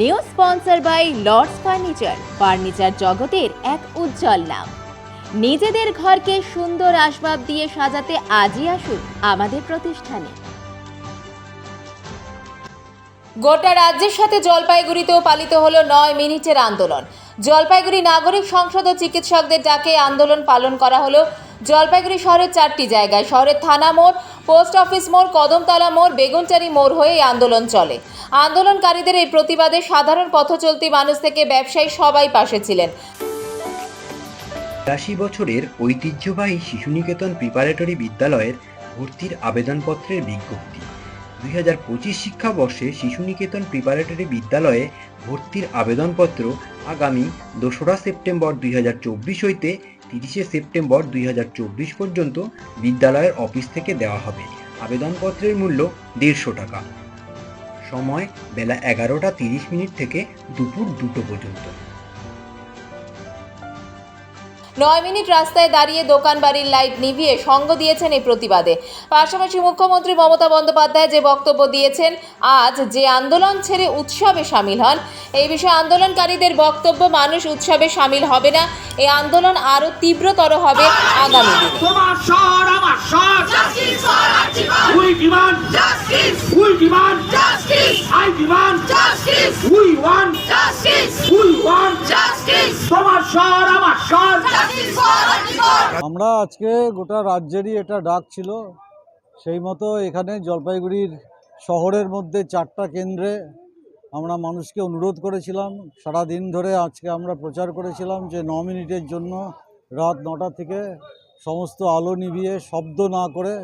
New sponsor by Lords furniture. Furniture জগতের এক উজ্জ্বল নাম। নিজেদের ঘরকে সুন্দর আসবাব দিয়ে সাজাতে আজই আসুন আমাদের প্রতিষ্ঠানে। গোটা রাজ্যের সাথে জলপাইগুড়িতেও পালিত হলো নয় মিনিটের আন্দোলন। জলপাইগুড়ি নাগরিক সংসদ ও চিকিৎসকদের ডাকে আন্দোলন পালন করা হলো। জলপাইগুড়ি শহরের চারটি জায়গায়, শহরের থানা মোড়, পোস্ট অফিস মোড়, কদমতলা মোড়, বেগুনচারি মোড় হয়ে আন্দোলন চলে। আন্দোলনকারীদের এই প্রতিবাদে সাধারণ পথচলতি মানুষ থেকে ব্যবসায়ী সবাই পাশে ছিলেন। বিরাশি বছরের ঐতিহ্যবাহী শিশুনিকেতন প্রিপারেটরি বিদ্যালয়ের ভর্তির আবেদনপত্রের বিজ্ঞপ্তি। দুই হাজার পঁচিশ শিক্ষাবর্ষে শিশুনিকেতন প্রিপারেটরি বিদ্যালয়ে ভর্তির আবেদনপত্র আগামী দোসরা সেপ্টেম্বর দুই হাজার চব্বিশ হইতে তিরিশে সেপ্টেম্বর দুই হাজার চব্বিশ পর্যন্ত বিদ্যালয়ের অফিস থেকে দেওয়া হবে। আবেদনপত্রের মূল্য দেড়শো টাকা। সময় বেলা এগারোটা তিরিশ মিনিট থেকে দুপুর দুটো পর্যন্ত। নয় মিনিট রাস্তায় দাঁড়িয়ে দোকান বাড়ির লাইট নিভিয়ে সঙ্গ দিয়েছেন এই প্রতিবাদে। পাশাপাশি মুখ্যমন্ত্রী মমতা বন্দ্যোপাধ্যায় যে বক্তব্য দিয়েছেন আজ যে আন্দোলন ছেড়ে উৎসবে সামিল হন এই বিষয়ে আন্দোলনকারীদের বক্তব্য মানুষ উৎসবে সামিল হবে না এই আন্দোলন আরও তীব্রতর হবে আগামী দিনে। Demand we demand I demand we want we want তোমার স্বর আমার স্বর। আমরা আজকে গোটা রাজ্যেরই এটা ডাক ছিল। সেই মতো এখানে জলপাইগুড়ির শহরের মধ্যে চারটা কেন্দ্রে আমরা মানুষকে অনুরোধ করেছিলাম। সারা দিন ধরে আজকে আমরা প্রচার করেছিলাম যে ন মিনিটের জন্য রাত নটা থেকে সমস্ত আলো নিভিয়ে শব্দ না করে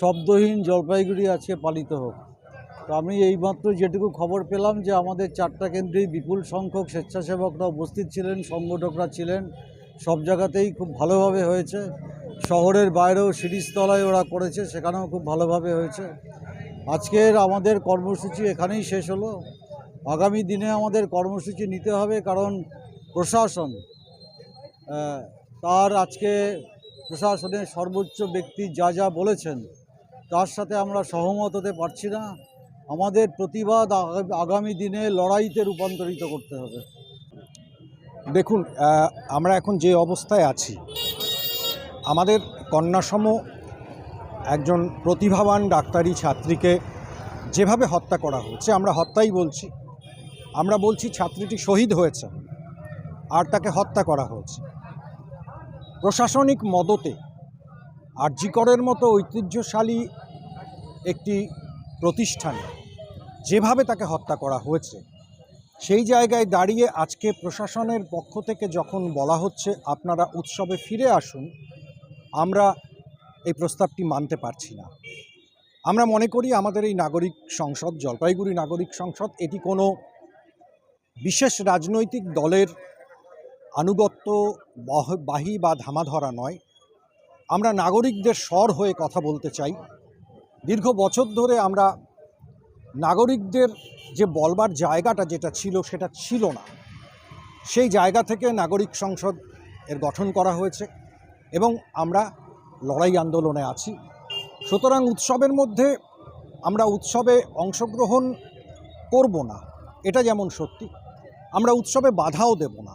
শব্দহীন জলপাইগুড়ি আজকে পালিত হোক। তো আমি এইমাত্র যেটুকু খবর পেলাম যে আমাদের চারটা কেন্দ্রেই বিপুল সংখ্যক স্বেচ্ছাসেবকরা উপস্থিত ছিলেন, সংগঠকরা ছিলেন, সব জায়গাতেই খুব ভালোভাবে হয়েছে। শহরের বাইরেও সিরিজতলায় ওরা করেছে, সেখানেও খুব ভালোভাবে হয়েছে। আজকের আমাদের কর্মসূচি এখানেই শেষ হলো। আগামী দিনে আমাদের কর্মসূচি নিতে হবে কারণ প্রশাসন তার আজকে প্রশাসনের সর্বোচ্চ ব্যক্তি যা যা বলেছেন, তার সাথে আমরা সহমত হতে পারছি না। আমাদের প্রতিবাদ আগা- আগামী দিনে লড়াইতে রূপান্তরিত করতে হবে। দেখুন আমরা এখন যে অবস্থায় আছি, আমাদের কন্যাসম একজন প্রতিভাবান ডাক্তারি ছাত্রীকে যেভাবে হত্যা করা হয়েছে, আমরা হত্যাই বলছি। আমরা বলছি ছাত্রীটি শহীদ হয়েছে আর তাকে হত্যা করা হয়েছে। প্রশাসনিক মদতে আরজিকরের মতো ঐতিহ্যশালী একটি প্রতিষ্ঠানে যেভাবে তাকে হত্যা করা হয়েছে, সেই জায়গায় দাঁড়িয়ে আজকে প্রশাসনের পক্ষ থেকে যখন বলা হচ্ছে, আপনারা উৎসবে ফিরে আসুন, আমরা এই প্রস্তাবটি মানতে পারছি না। আমরা মনে করি আমাদের এই নাগরিক সংসদ, জলপাইগুড়ি নাগরিক সংসদ, এটি কোনো বিশেষ রাজনৈতিক দলের আনুগত্য, বহ- বা ধামাধরা নয়। আমরা নাগরিকদের স্বর হয়ে কথা বলতে চাই। দীর্ঘ বছর ধরে আমরা নাগরিকদের যে বলবার জায়গাটা যেটা ছিল সেটা ছিল না। সেই জায়গা থেকে নাগরিক সংসদ এর গঠন করা হয়েছে এবং আমরা লড়াই আন্দোলনে আছি। সুতরাং উৎসবের মধ্যে আমরা উৎসবে অংশগ্রহণ করব না, এটা যেমন সত্যি। আমরা উৎসবে বাধাও দেব না।